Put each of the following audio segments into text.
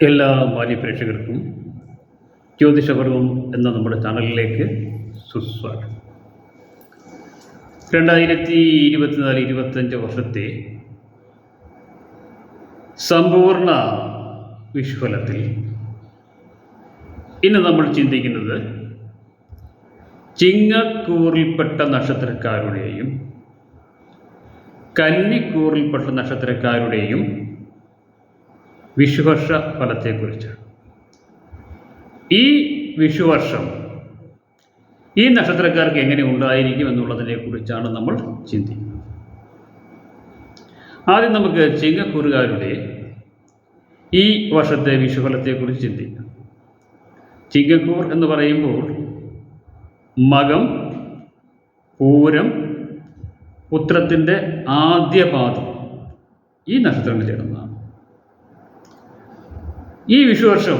എല്ലാ മാന്യപ്രേക്ഷകർക്കും ജ്യോതിഷപർവം എന്ന നമ്മുടെ ചാനലിലേക്ക് സുസ്വാഗതം. രണ്ടായിരത്തി ഇരുപത്തിനാല് ഇരുപത്തഞ്ച് വർഷത്തെ സമ്പൂർണ വിഷുഫലത്തിൽ ഇന്ന് നമ്മൾ ചിന്തിക്കുന്നത് ചിങ്ങക്കൂറിൽപ്പെട്ട നക്ഷത്രക്കാരുടെയും കന്നിക്കൂറിൽപ്പെട്ട നക്ഷത്രക്കാരുടെയും വിഷുവർഷ ഫലത്തെക്കുറിച്ചാണ് ഈ വിഷുവർഷം ഈ നക്ഷത്രക്കാർക്ക് എങ്ങനെ ഉണ്ടായിരിക്കും എന്നുള്ളതിനെ കുറിച്ചാണ് നമ്മൾ ചിന്തിക്കുന്നത്. ആദ്യം നമുക്ക് ചിങ്ങക്കൂറുകാരുടെ ഈ വർഷത്തെ വിഷുഫലത്തെക്കുറിച്ച് ചിന്തിക്കാം. ചിങ്ങക്കൂർ എന്ന് പറയുമ്പോൾ മകം പൂരം ഉത്രത്തിന്റെ ആദ്യപാദം ഈ നക്ഷത്രങ്ങൾ ചേർന്നതാണ്. ഈ വിശേഷം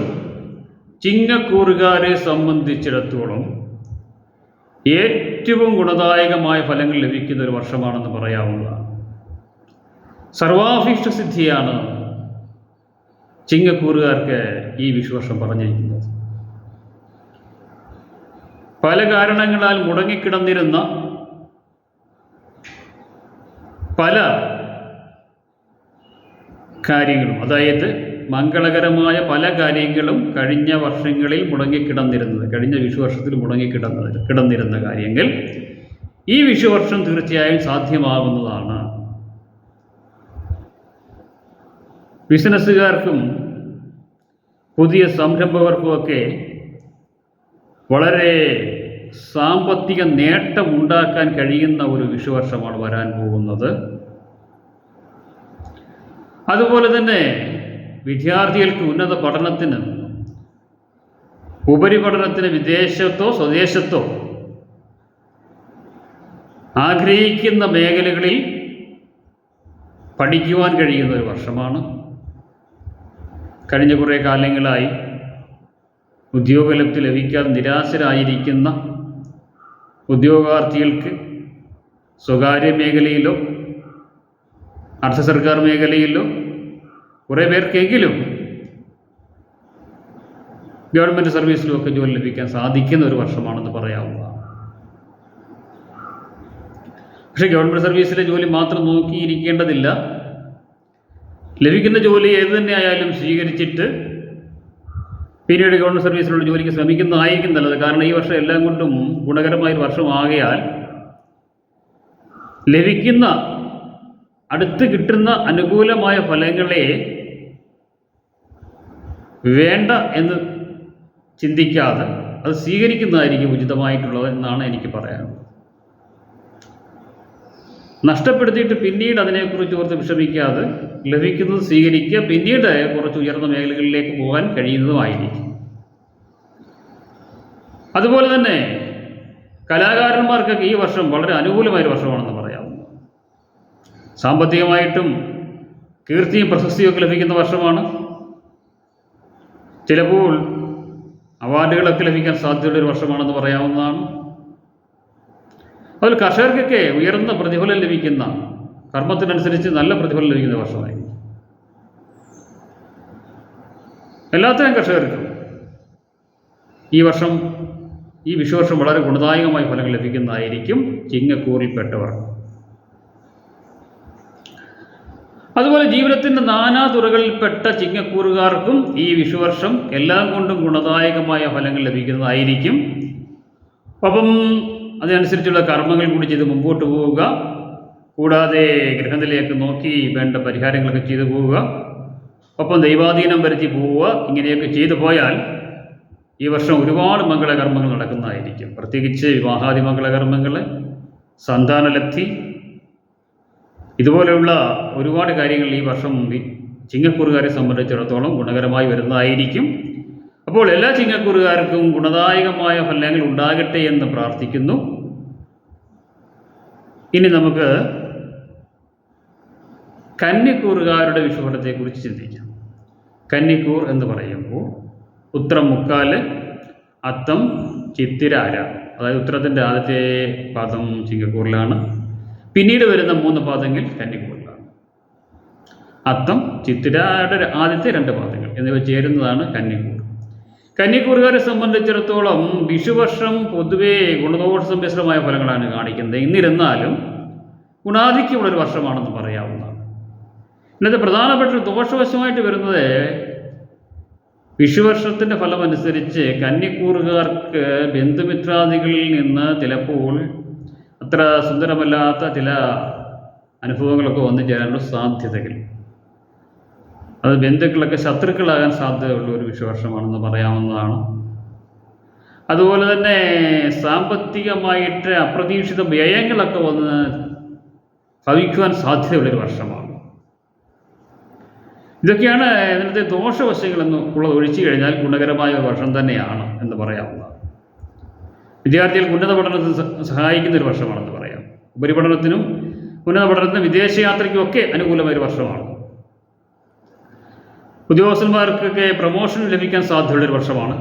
ചിങ്ങക്കൂറുകാരെ സംബന്ധിച്ചിടത്തോളം ഏറ്റവും ഗുണദായകമായ ഫലങ്ങൾ ലഭിക്കുന്ന ഒരു വർഷമാണെന്ന് പറയാവുന്നതാണ്. സർവാഭീഷ്ട സിദ്ധിയാണ് ചിങ്ങക്കൂറുകാർക്ക് ഈ വിശ്വാസം പറഞ്ഞിരിക്കുന്നത്. പല കാരണങ്ങളാൽ മുടങ്ങിക്കിടന്നിരുന്ന പല കാര്യങ്ങളും അതായത് മംഗളകരമായ പല കാര്യങ്ങളും കഴിഞ്ഞ വർഷങ്ങളിൽ മുടങ്ങിക്കിടന്നിരുന്നത് കഴിഞ്ഞ വിഷുവർഷത്തിൽ മുടങ്ങിക്കിടന്ന കിടന്നിരുന്ന കാര്യങ്ങൾ. ഈ വിഷുവർഷം തീർച്ചയായും സാധ്യമാകുന്നതാണ്. ബിസിനസ്സുകാർക്കും പുതിയ സംരംഭകർക്കുമൊക്കെ വളരെ സാമ്പത്തിക നേട്ടം ഉണ്ടാക്കാൻ കഴിയുന്ന ഒരു വിഷുവർഷമാണ് വരാൻ പോകുന്നത്. അതുപോലെ തന്നെ വിദ്യാർത്ഥികൾക്ക് ഉന്നത പഠനത്തിന് ഉപരിപഠനത്തിന് വിദേശത്തോ സ്വദേശത്തോ ആഗ്രഹിക്കുന്ന മേഖലകളിൽ പഠിക്കുവാൻ കഴിയുന്ന ഒരു വർഷമാണ്. കഴിഞ്ഞ കുറേ കാലങ്ങളായി ഉദ്യോഗലബ്ധി ലഭിക്കാതെ നിരാശരായിരിക്കുന്ന ഉദ്യോഗാർത്ഥികൾക്ക് സ്വകാര്യ മേഖലയിലോ അർദ്ധ സർക്കാർ മേഖലയിലോ കുറേ പേർക്കെങ്കിലും ഗവൺമെന്റ് സർവീസിലുമൊക്കെ ജോലി ലഭിക്കാൻ സാധിക്കുന്ന ഒരു വർഷമാണെന്ന് പറയാവുന്നതാണ്. പക്ഷേ ഗവൺമെന്റ് സർവീസിലെ ജോലി മാത്രം നോക്കിയിരിക്കേണ്ടതില്ല. ലഭിക്കുന്ന ജോലി ഏത് തന്നെ ആയാലും സ്വീകരിച്ചിട്ട് പിന്നീട് ഗവൺമെന്റ് സർവീസിലുള്ള ജോലിക്ക് ശ്രമിക്കുന്നതായിരിക്കും നല്ലത്. കാരണം ഈ വർഷം എല്ലാം കൊണ്ടും ഗുണകരമായ ഒരു വർഷമാകയാൽ ലഭിക്കുന്ന അടുത്ത് കിട്ടുന്ന അനുകൂലമായ ഫലങ്ങളെ വേണ്ട എന്ന് ചിന്തിക്കാതെ അത് സ്വീകരിക്കുന്നതായിരിക്കും ഉചിതമായിട്ടുള്ളത് എന്നാണ് എനിക്ക് പറയാനുള്ളത്. നഷ്ടപ്പെടുത്തിയിട്ട് പിന്നീട് അതിനെക്കുറിച്ച് ഓർത്ത് വിഷമിക്കാതെ ലഭിക്കുന്നത് സ്വീകരിക്കുക പിന്നീട് കുറച്ച് ഉയർന്ന മേഖലകളിലേക്ക് പോകാൻ കഴിയുന്നതുമായിരിക്കും. അതുപോലെ തന്നെ കലാകാരന്മാർക്കൊക്കെ ഈ വർഷം വളരെ അനുകൂലമായ ഒരു വർഷമാണെന്ന് പറയാവുന്നു സാമ്പത്തികമായിട്ടും കീർത്തിയും പ്രശസ്തിയും ഒക്കെ ലഭിക്കുന്ന വർഷമാണ്. ചിലപ്പോൾ അവാർഡുകളൊക്കെ ലഭിക്കാൻ സാധ്യതയുള്ള ഒരു വർഷമാണെന്ന് പറയാവുന്നതാണ്. അതിൽ കർഷകർക്കൊക്കെ ഉയർന്ന പ്രതിഫലം ലഭിക്കുന്ന കർമ്മത്തിനനുസരിച്ച് നല്ല പ്രതിഫലം ലഭിക്കുന്ന വർഷമായിരിക്കും. എല്ലാത്തരം കർഷകർക്കും ഈ വർഷം ഈ വിഷുവർഷം വളരെ ഗുണദായകമായ ഫലങ്ങൾ ലഭിക്കുന്നതായിരിക്കും ചിങ്ങക്കൂറിൽപ്പെട്ടവർ. അതുപോലെ ജീവിതത്തിന്റെ നാനാ തുറകളിൽപ്പെട്ട ചിങ്ങക്കൂറുകാർക്കും ഈ വിഷുവർഷം എല്ലാം കൊണ്ടും ഗുണദായകമായ ഫലങ്ങൾ ലഭിക്കുന്നതായിരിക്കും. അപ്പം അതിനനുസരിച്ചുള്ള കർമ്മങ്ങൾ കൂടി ചെയ്ത് മുമ്പോട്ട് പോവുക. കൂടാതെ ഗ്രഹനിലയൊക്കെ നോക്കി വേണ്ട പരിഹാരങ്ങളൊക്കെ ചെയ്തു പോവുക. ഒപ്പം ദൈവാധീനം വരുത്തി പോവുക. ഇങ്ങനെയൊക്കെ ചെയ്തു പോയാൽ ഈ വർഷം ഒരുപാട് മംഗളകർമ്മങ്ങൾ നടക്കുന്നതായിരിക്കും. പ്രത്യേകിച്ച് വിവാഹാദി മംഗളകർമ്മങ്ങൾ സന്താനലബ്ധി ഇതുപോലെയുള്ള ഒരുപാട് കാര്യങ്ങൾ ഈ വർഷം ചിങ്ങക്കൂറുകാരെ സംബന്ധിച്ചിടത്തോളം ഗുണകരമായി വരുന്നതായിരിക്കും. അപ്പോൾ എല്ലാ ചിങ്ങക്കൂറുകാർക്കും ഗുണദായകമായ ഫലങ്ങൾ ഉണ്ടാകട്ടെ എന്ന് പ്രാർത്ഥിക്കുന്നു. ഇനി നമുക്ക് കന്നിക്കൂറുകാരുടെ വിഷുഫലത്തെക്കുറിച്ച് ചിന്തിക്കാം. കന്നിക്കൂർ എന്ന് പറയുമ്പോൾ ഉത്രം മുക്കാൽ അത്തം ചിത്തിരാര അതായത് ഉത്തരത്തിന്റെ ആദ്യത്തെ പാദം ചിങ്ങക്കൂറിലാണ്. പിന്നീട് വരുന്ന മൂന്ന് പാദങ്ങൾ കന്നിക്കൂറിലാണ് അത്തം ചിത്തിരയുടെ ആദ്യത്തെ രണ്ട് പാദങ്ങൾ എന്നിവ ചേരുന്നതാണ് കന്നിക്കൂർ കന്നിക്കൂറുകാരെ സംബന്ധിച്ചിടത്തോളം വിഷുവർഷം പൊതുവേ ഗുണദോഷ സമ്മിശ്രമായ ഫലങ്ങളാണ് കാണിക്കുന്നത്. എന്നിരുന്നാലും ഗുണാധിക്യമുള്ളൊരു വർഷമാണെന്ന് പറയാവുന്നതാണ്. ഇന്നത്തെ പ്രധാനപ്പെട്ട ഒരു ദോഷവശമായിട്ട് വരുന്നത് വിഷുവർഷത്തിന്റെ ഫലമനുസരിച്ച് കന്നിക്കൂറുകാർക്ക് ബന്ധുമിത്രാദികളിൽ നിന്ന് ചിലപ്പോൾ അത്ര സുന്ദരമല്ലാത്ത ചില അനുഭവങ്ങളൊക്കെ വന്നു ചേരാനുള്ള സാധ്യതകൾ. അത് ബന്ധുക്കളൊക്കെ ശത്രുക്കളാകാൻ സാധ്യതയുള്ള ഒരു വിഷുവർഷമാണെന്ന് പറയാവുന്നതാണ്. അതുപോലെ തന്നെ സാമ്പത്തികമായിട്ട് അപ്രതീക്ഷിത വ്യയങ്ങളൊക്കെ വന്ന് ഭവിക്കുവാൻ സാധ്യതയുള്ളൊരു വർഷമാണ്. ഇതൊക്കെയാണ് ഇതിനകത്തെ ദോഷവശങ്ങളെന്ന് ഉള്ളത് ഒഴിച്ചു കഴിഞ്ഞാൽ ഗുണകരമായ ഒരു വർഷം തന്നെയാണ് എന്ന് പറയാവുന്നതാണ്. വിദ്യാർത്ഥികൾക്ക് ഉന്നത പഠനത്തിന് സഹായിക്കുന്ന ഒരു വർഷമാണെന്ന് പറയാം. ഉപരിപഠനത്തിനും ഉന്നത പഠനത്തിനും വിദേശയാത്രയ്ക്കും ഒക്കെ അനുകൂലമായ ഒരു വർഷമാണ്. ഉദ്യോഗസ്ഥന്മാർക്കൊക്കെ പ്രൊമോഷൻ ലഭിക്കാൻ സാധ്യതയുള്ള ഒരു വർഷമാണ്.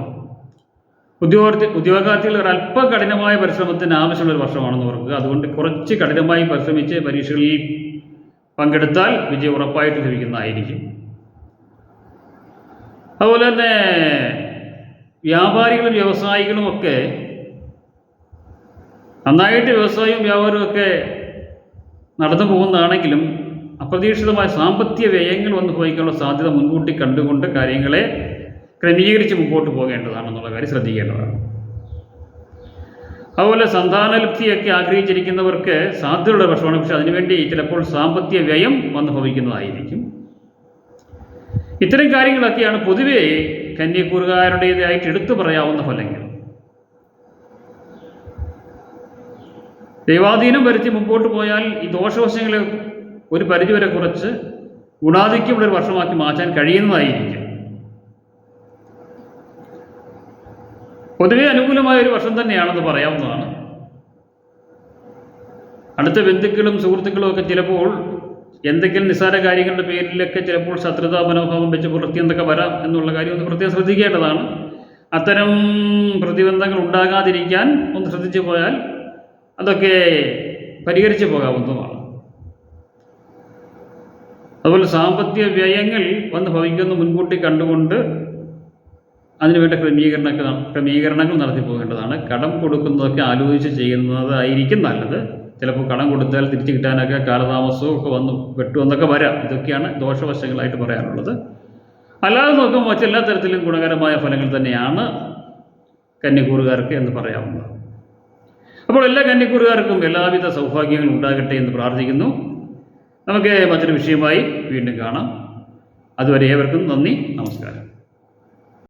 ഉദ്യോഗാർത്ഥി ഉദ്യോഗാർത്ഥികൾ ഒരു അല്പ കഠിനമായ പരിശ്രമത്തിന് ആവശ്യമുള്ള ഒരു വർഷമാണെന്ന് ഓർക്കുക. അതുകൊണ്ട് കുറച്ച് കഠിനമായി പരിശ്രമിച്ച് പരീക്ഷകളിൽ പങ്കെടുത്താൽ വിജയം ഉറപ്പായിട്ട് ലഭിക്കുന്നതായിരിക്കും. അതുപോലെ തന്നെ വ്യാപാരികളും വ്യവസായികളും ഒക്കെ നന്നായിട്ട് വ്യവസായവും വ്യാപാരവും ഒക്കെ നടന്നു പോകുന്നതാണെങ്കിലും അപ്രതീക്ഷിതമായ സാമ്പത്തിക വ്യയങ്ങൾ വന്നു ഭവിക്കാനുള്ള സാധ്യത മുൻകൂട്ടി കണ്ടുകൊണ്ട് കാര്യങ്ങളെ ക്രമീകരിച്ച് മുമ്പോട്ട് പോകേണ്ടതാണെന്നുള്ള കാര്യം ശ്രദ്ധിക്കേണ്ടതാണ്. അതുപോലെ സന്താനലബ്ധിയൊക്കെ ആഗ്രഹിച്ചിരിക്കുന്നവർക്ക് സാധ്യതയുള്ള വർഷമാണ് പക്ഷെ അതിനുവേണ്ടി ചിലപ്പോൾ സാമ്പത്തിക വ്യയം വന്നു ഭവിക്കുന്നതായിരിക്കും. ഇത്തരം കാര്യങ്ങളൊക്കെയാണ് പൊതുവേ കന്യക്കൂറുകാരുടേതായിട്ട് എടുത്തു പറയാവുന്ന ഫലങ്ങൾ. ദൈവാധീനം വരുത്തി മുമ്പോട്ട് പോയാൽ ഈ ദോഷവശങ്ങളെ ഒരു പരിധിവരെ കുറച്ച് ഗുണാധിക്യമുള്ള ഒരു വർഷമാക്കി മാറ്റാൻ കഴിയുന്നതായിരിക്കും. പൊതുവെ അനുകൂലമായ ഒരു വർഷം തന്നെയാണെന്ന് പറയാവുന്നതാണ്. അടുത്ത ബന്ധുക്കളും സുഹൃത്തുക്കളും ഒക്കെ ചിലപ്പോൾ എന്തെങ്കിലും നിസ്സാര കാര്യങ്ങളുടെ പേരിലൊക്കെ ചിലപ്പോൾ ശത്രുതാ മനോഭാവം വെച്ച് പുലർത്തിയെന്നൊക്കെ വരാം എന്നുള്ള കാര്യം ഒന്ന് പ്രത്യേകം ശ്രദ്ധിക്കേണ്ടതാണ്. അത്തരം പ്രതിബന്ധങ്ങൾ ഉണ്ടാകാതിരിക്കാൻ ഒന്ന് ശ്രദ്ധിച്ചു പോയാൽ അതൊക്കെ പരിഹരിച്ചു പോകാവുന്നതുമാണ് അതുപോലെ സാമ്പത്തിക വ്യയങ്ങൾ വന്ന് ഭവിക്കുന്ന മുൻകൂട്ടി കണ്ടുകൊണ്ട് അതിനുവേണ്ട ക്രമീകരണ ക്രമീകരണങ്ങൾ നടത്തി പോകേണ്ടതാണ്. കടം കൊടുക്കുന്നതൊക്കെ ആലോചിച്ച് ചെയ്യുന്നതായിരിക്കും നല്ലത്. ചിലപ്പോൾ കടം കൊടുത്താൽ തിരിച്ചു കിട്ടാനൊക്കെ കാലതാമസവും ഒക്കെ വന്ന് വെട്ടുമെന്നൊക്കെ വരാം. ഇതൊക്കെയാണ് ദോഷവശങ്ങളായിട്ട് പറയാനുള്ളത്. അല്ലാതെ നോക്കുമ്പോൾ മറ്റെല്ലാ തരത്തിലും ഗുണകരമായ ഫലങ്ങൾ തന്നെയാണ് കന്യകൂറുകാർക്ക് എന്ന് പറയാവുന്നത്. അപ്പോൾ എല്ലാ കന്യക്കൂറുകാർക്കും എല്ലാവിധ സൗഭാഗ്യങ്ങളും ഉണ്ടാകട്ടെ എന്ന് പ്രാർത്ഥിക്കുന്നു. നമുക്ക് മറ്റൊരു വിഷയമായി വീണ്ടും കാണാം. അതുവരെ ഏവർക്കും നന്ദി നമസ്കാരം.